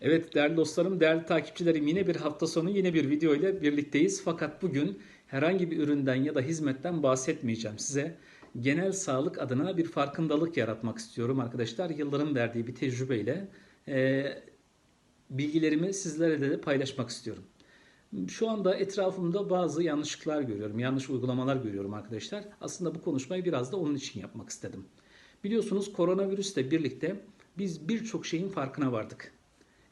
Evet değerli dostlarım, değerli takipçilerim yine bir hafta sonu yine bir video ile birlikteyiz. Fakat bugün herhangi bir üründen ya da hizmetten bahsetmeyeceğim size. Genel sağlık adına bir farkındalık yaratmak istiyorum arkadaşlar. Yılların verdiği bir tecrübeyle e, bilgilerimi sizlerle de paylaşmak istiyorum. Şu anda etrafımda bazı yanlışlıklar görüyorum, yanlış uygulamalar görüyorum arkadaşlar. Aslında bu konuşmayı biraz da onun için yapmak istedim. Biliyorsunuz koronavirüsle birlikte biz birçok şeyin farkına vardık.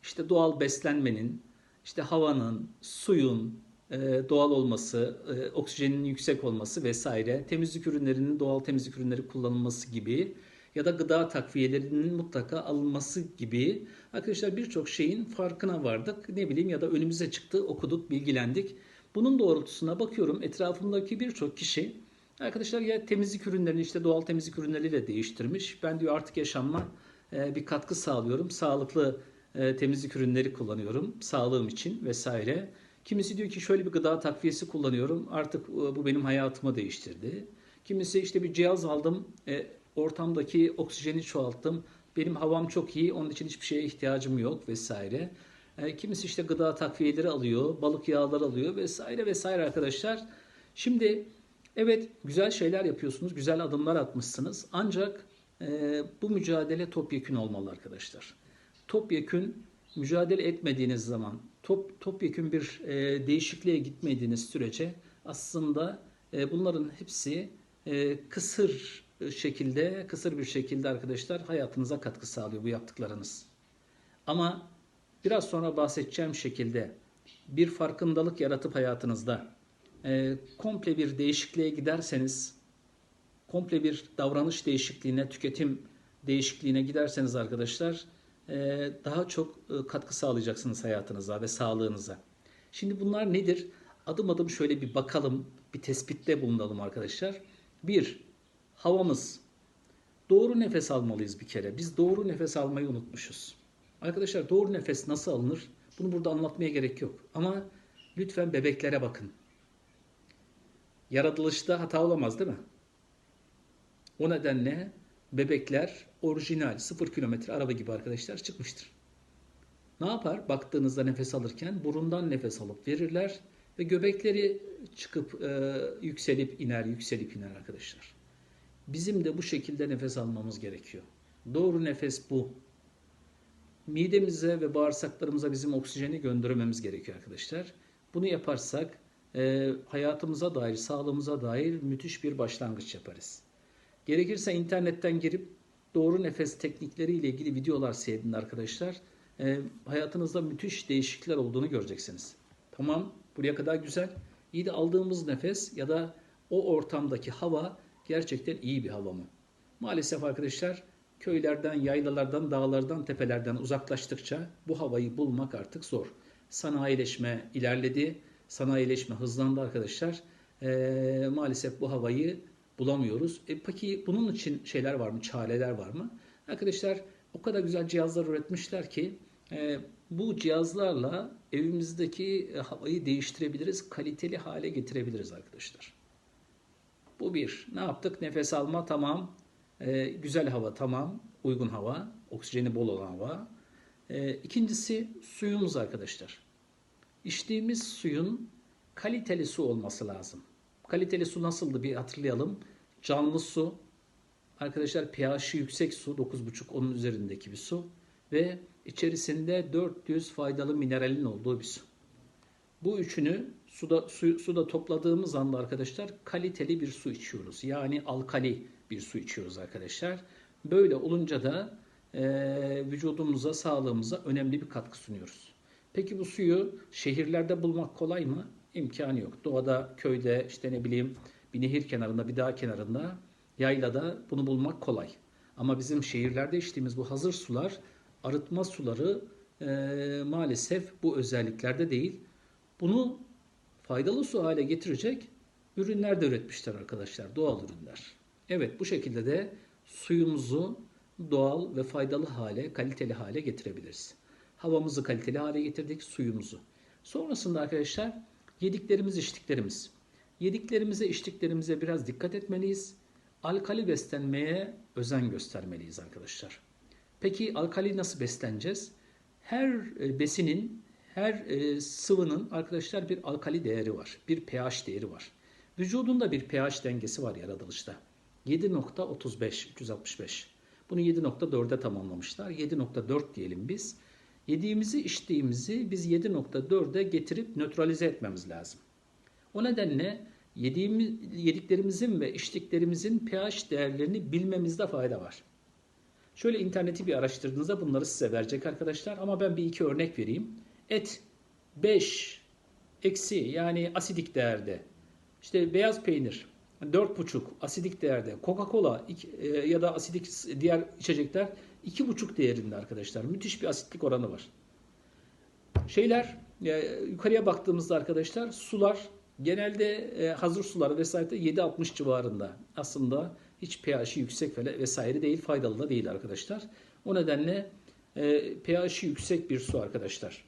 İşte doğal beslenmenin, işte havanın, suyun e, doğal olması, e, oksijenin yüksek olması vesaire, temizlik ürünlerinin doğal temizlik ürünleri kullanılması gibi ya da gıda takviyelerinin mutlaka alınması gibi arkadaşlar birçok şeyin farkına vardık. Ne bileyim ya da önümüze çıktı, okuduk, bilgilendik. Bunun doğrultusuna bakıyorum etrafımdaki birçok kişi arkadaşlar ya temizlik ürünlerini işte doğal temizlik ürünleriyle değiştirmiş. Ben diyor artık yaşamma e, bir katkı sağlıyorum. Sağlıklı e, temizlik ürünleri kullanıyorum sağlığım için vesaire. Kimisi diyor ki şöyle bir gıda takviyesi kullanıyorum artık e, bu benim hayatımı değiştirdi. Kimisi işte bir cihaz aldım e, ortamdaki oksijeni çoğalttım. Benim havam çok iyi onun için hiçbir şeye ihtiyacım yok vesaire. Kimisi işte gıda takviyeleri alıyor, balık yağları alıyor vesaire vesaire arkadaşlar. Şimdi evet güzel şeyler yapıyorsunuz, güzel adımlar atmışsınız. Ancak e, bu mücadele topyekün olmalı arkadaşlar topyekün mücadele etmediğiniz zaman, top, topyekün bir e, değişikliğe gitmediğiniz sürece aslında e, bunların hepsi e, kısır şekilde, kısır bir şekilde arkadaşlar hayatınıza katkı sağlıyor bu yaptıklarınız. Ama biraz sonra bahsedeceğim şekilde bir farkındalık yaratıp hayatınızda e, komple bir değişikliğe giderseniz, komple bir davranış değişikliğine, tüketim değişikliğine giderseniz arkadaşlar daha çok e, katkı sağlayacaksınız hayatınıza ve sağlığınıza. Şimdi bunlar nedir? Adım adım şöyle bir bakalım, bir tespitte bulunalım arkadaşlar. Bir, havamız. Doğru nefes almalıyız bir kere. Biz doğru nefes almayı unutmuşuz. Arkadaşlar doğru nefes nasıl alınır? Bunu burada anlatmaya gerek yok. Ama lütfen bebeklere bakın. Yaratılışta hata olamaz değil mi? O nedenle bebekler orijinal 0 kilometre araba gibi arkadaşlar çıkmıştır. Ne yapar? Baktığınızda nefes alırken burundan nefes alıp verirler ve göbekleri çıkıp e, yükselip iner, yükselip iner arkadaşlar. Bizim de bu şekilde nefes almamız gerekiyor. Doğru nefes bu. Midemize ve bağırsaklarımıza bizim oksijeni göndermemiz gerekiyor arkadaşlar. Bunu yaparsak e, hayatımıza dair, sağlığımıza dair müthiş bir başlangıç yaparız. Gerekirse internetten girip doğru nefes teknikleri ile ilgili videolar seyredin arkadaşlar. E, hayatınızda müthiş değişiklikler olduğunu göreceksiniz. Tamam buraya kadar güzel. İyi de aldığımız nefes ya da o ortamdaki hava gerçekten iyi bir hava mı? Maalesef arkadaşlar köylerden, yaylalardan, dağlardan, tepelerden uzaklaştıkça bu havayı bulmak artık zor. Sanayileşme ilerledi, sanayileşme hızlandı arkadaşlar. E, maalesef bu havayı bulamıyoruz. E peki bunun için şeyler var mı? Çareler var mı? Arkadaşlar o kadar güzel cihazlar üretmişler ki e, bu cihazlarla evimizdeki e, havayı değiştirebiliriz, kaliteli hale getirebiliriz arkadaşlar. Bu bir. Ne yaptık? Nefes alma tamam. E, güzel hava tamam. Uygun hava. Oksijeni bol olan hava. E, ikincisi suyumuz arkadaşlar. İçtiğimiz suyun kaliteli su olması lazım. Kaliteli su nasıldı bir hatırlayalım. Canlı su, arkadaşlar pH'i yüksek su, 9,5 onun üzerindeki bir su ve içerisinde 400 faydalı mineralin olduğu bir su. Bu üçünü suda, su, suda topladığımız anda arkadaşlar kaliteli bir su içiyoruz. Yani alkali bir su içiyoruz arkadaşlar. Böyle olunca da e, vücudumuza, sağlığımıza önemli bir katkı sunuyoruz. Peki bu suyu şehirlerde bulmak kolay mı? İmkanı yok. Doğada, köyde, işte ne bileyim bir nehir kenarında, bir dağ kenarında, yaylada bunu bulmak kolay. Ama bizim şehirlerde içtiğimiz bu hazır sular, arıtma suları e, maalesef bu özelliklerde değil. Bunu faydalı su hale getirecek ürünler de üretmişler arkadaşlar, doğal ürünler. Evet bu şekilde de suyumuzu doğal ve faydalı hale, kaliteli hale getirebiliriz. Havamızı kaliteli hale getirdik, suyumuzu. Sonrasında arkadaşlar Yediklerimiz, içtiklerimiz. Yediklerimize, içtiklerimize biraz dikkat etmeliyiz. Alkali beslenmeye özen göstermeliyiz arkadaşlar. Peki alkali nasıl besleneceğiz? Her e, besinin, her e, sıvının arkadaşlar bir alkali değeri var. Bir pH değeri var. Vücudunda bir pH dengesi var yaratılışta. 7.35, 365. Bunu 7.4'e tamamlamışlar. 7.4 diyelim biz. Yediğimizi içtiğimizi biz 7.4'e getirip nötralize etmemiz lazım. O nedenle yediğimiz, yediklerimizin ve içtiklerimizin pH değerlerini bilmemizde fayda var. Şöyle interneti bir araştırdığınızda bunları size verecek arkadaşlar ama ben bir iki örnek vereyim. Et 5 eksi yani asidik değerde. İşte beyaz peynir 4,5 asidik değerde. Coca-Cola e, ya da asidik diğer içecekler 2,5 değerinde arkadaşlar. Müthiş bir asitlik oranı var. Şeyler e, yukarıya baktığımızda arkadaşlar sular genelde e, hazır sular vesaire 7-60 civarında. Aslında hiç pH'i yüksek vesaire değil, faydalı da değil arkadaşlar. O nedenle pH'i yüksek bir su arkadaşlar.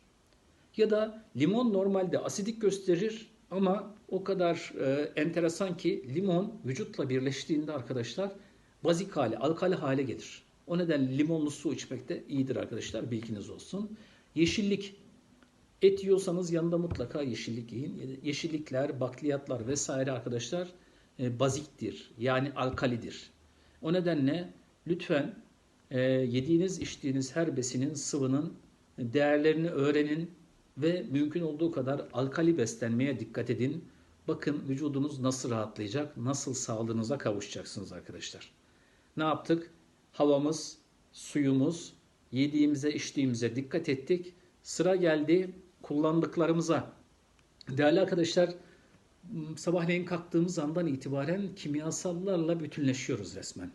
Ya da limon normalde asidik gösterir ama o kadar e, enteresan ki limon vücutla birleştiğinde arkadaşlar bazik hale, alkali hale gelir. O nedenle limonlu su içmek de iyidir arkadaşlar bilginiz olsun. Yeşillik et yiyorsanız yanında mutlaka yeşillik yiyin. Yeşillikler, bakliyatlar vesaire arkadaşlar e, baziktir. Yani alkalidir. O nedenle lütfen e, yediğiniz içtiğiniz her besinin sıvının değerlerini öğrenin ve mümkün olduğu kadar alkali beslenmeye dikkat edin. Bakın vücudunuz nasıl rahatlayacak, nasıl sağlığınıza kavuşacaksınız arkadaşlar. Ne yaptık? Havamız, suyumuz, yediğimize, içtiğimize dikkat ettik. Sıra geldi kullandıklarımıza. Değerli arkadaşlar, sabahleyin kalktığımız andan itibaren kimyasallarla bütünleşiyoruz resmen.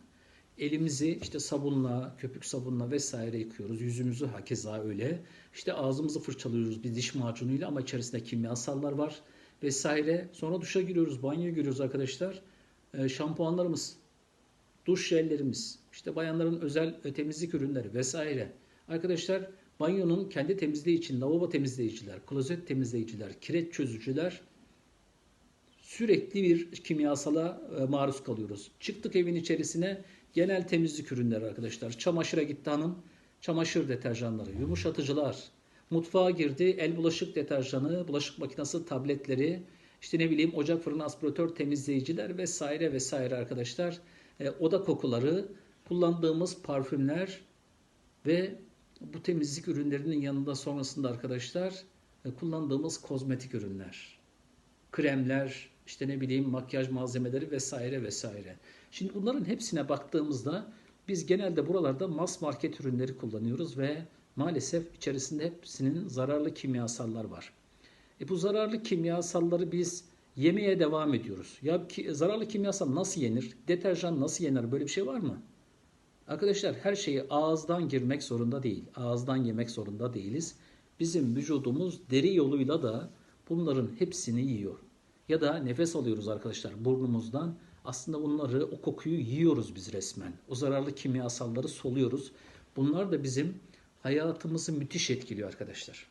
Elimizi işte sabunla, köpük sabunla vesaire yıkıyoruz. Yüzümüzü hakeza öyle. İşte ağzımızı fırçalıyoruz bir diş macunuyla ama içerisinde kimyasallar var vesaire. Sonra duşa giriyoruz, banyoya giriyoruz arkadaşlar. E, şampuanlarımız, duş jellerimiz, işte bayanların özel e, temizlik ürünleri vesaire. Arkadaşlar banyonun kendi temizliği için lavabo temizleyiciler, klozet temizleyiciler, kireç çözücüler sürekli bir kimyasala e, maruz kalıyoruz. Çıktık evin içerisine genel temizlik ürünleri arkadaşlar. Çamaşıra gitti hanım, çamaşır deterjanları, yumuşatıcılar, Mutfağa girdi. El bulaşık deterjanı, bulaşık makinesi tabletleri, işte ne bileyim ocak fırın aspiratör temizleyiciler vesaire vesaire arkadaşlar. E, oda kokuları, kullandığımız parfümler ve bu temizlik ürünlerinin yanında sonrasında arkadaşlar e, kullandığımız kozmetik ürünler. Kremler, işte ne bileyim makyaj malzemeleri vesaire vesaire. Şimdi bunların hepsine baktığımızda biz genelde buralarda mass market ürünleri kullanıyoruz ve maalesef içerisinde hepsinin zararlı kimyasallar var. E bu zararlı kimyasalları biz yemeye devam ediyoruz. Ya ki, zararlı kimyasal nasıl yenir? Deterjan nasıl yenir? Böyle bir şey var mı? Arkadaşlar her şeyi ağızdan girmek zorunda değil. Ağızdan yemek zorunda değiliz. Bizim vücudumuz deri yoluyla da bunların hepsini yiyor. Ya da nefes alıyoruz arkadaşlar burnumuzdan. Aslında bunları o kokuyu yiyoruz biz resmen. O zararlı kimyasalları soluyoruz. Bunlar da bizim hayatımızı müthiş etkiliyor arkadaşlar.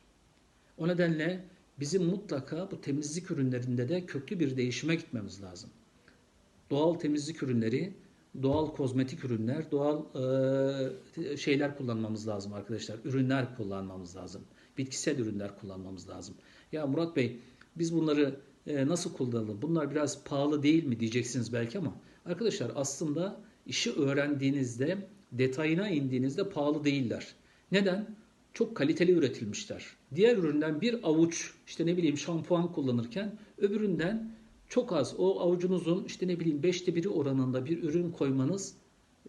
O nedenle bizim mutlaka bu temizlik ürünlerinde de köklü bir değişime gitmemiz lazım. Doğal temizlik ürünleri, doğal kozmetik ürünler, doğal e, şeyler kullanmamız lazım arkadaşlar. Ürünler kullanmamız lazım. Bitkisel ürünler kullanmamız lazım. Ya Murat Bey biz bunları e, nasıl kullanalım? Bunlar biraz pahalı değil mi diyeceksiniz belki ama arkadaşlar aslında işi öğrendiğinizde, detayına indiğinizde pahalı değiller. Neden? Çok kaliteli üretilmişler. Diğer üründen bir avuç işte ne bileyim şampuan kullanırken öbüründen çok az o avucunuzun işte ne bileyim beşte biri oranında bir ürün koymanız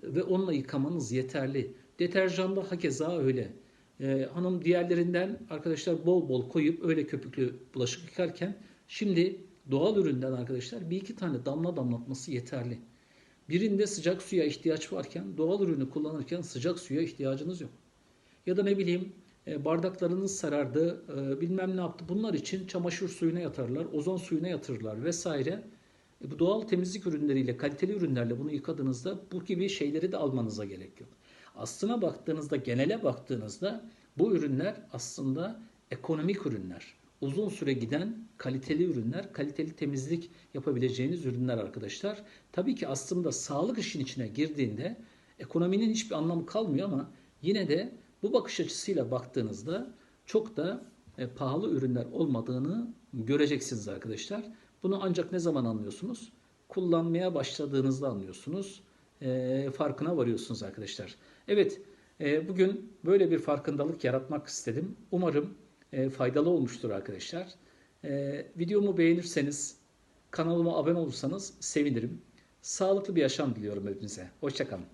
ve onunla yıkamanız yeterli. Deterjanda hakeza öyle. Ee, hanım diğerlerinden arkadaşlar bol bol koyup öyle köpüklü bulaşık yıkarken şimdi doğal üründen arkadaşlar bir iki tane damla damlatması yeterli. Birinde sıcak suya ihtiyaç varken doğal ürünü kullanırken sıcak suya ihtiyacınız yok. Ya da ne bileyim e, bardaklarınız sarardı, e, bilmem ne yaptı. Bunlar için çamaşır suyuna yatarlar, ozon suyuna yatırırlar vesaire. E, bu doğal temizlik ürünleriyle, kaliteli ürünlerle bunu yıkadığınızda bu gibi şeyleri de almanıza gerek yok. Aslına baktığınızda, genele baktığınızda bu ürünler aslında ekonomik ürünler. Uzun süre giden kaliteli ürünler, kaliteli temizlik yapabileceğiniz ürünler arkadaşlar. Tabii ki aslında sağlık işin içine girdiğinde ekonominin hiçbir anlamı kalmıyor ama yine de Bu bakış açısıyla baktığınızda çok da e, pahalı ürünler olmadığını göreceksiniz arkadaşlar. Bunu ancak ne zaman anlıyorsunuz? Kullanmaya başladığınızda anlıyorsunuz. E, farkına varıyorsunuz arkadaşlar. Evet, e, bugün böyle bir farkındalık yaratmak istedim. Umarım e, faydalı olmuştur arkadaşlar. E, videomu beğenirseniz, kanalıma abone olursanız sevinirim. Sağlıklı bir yaşam diliyorum hepinize. Hoşçakalın.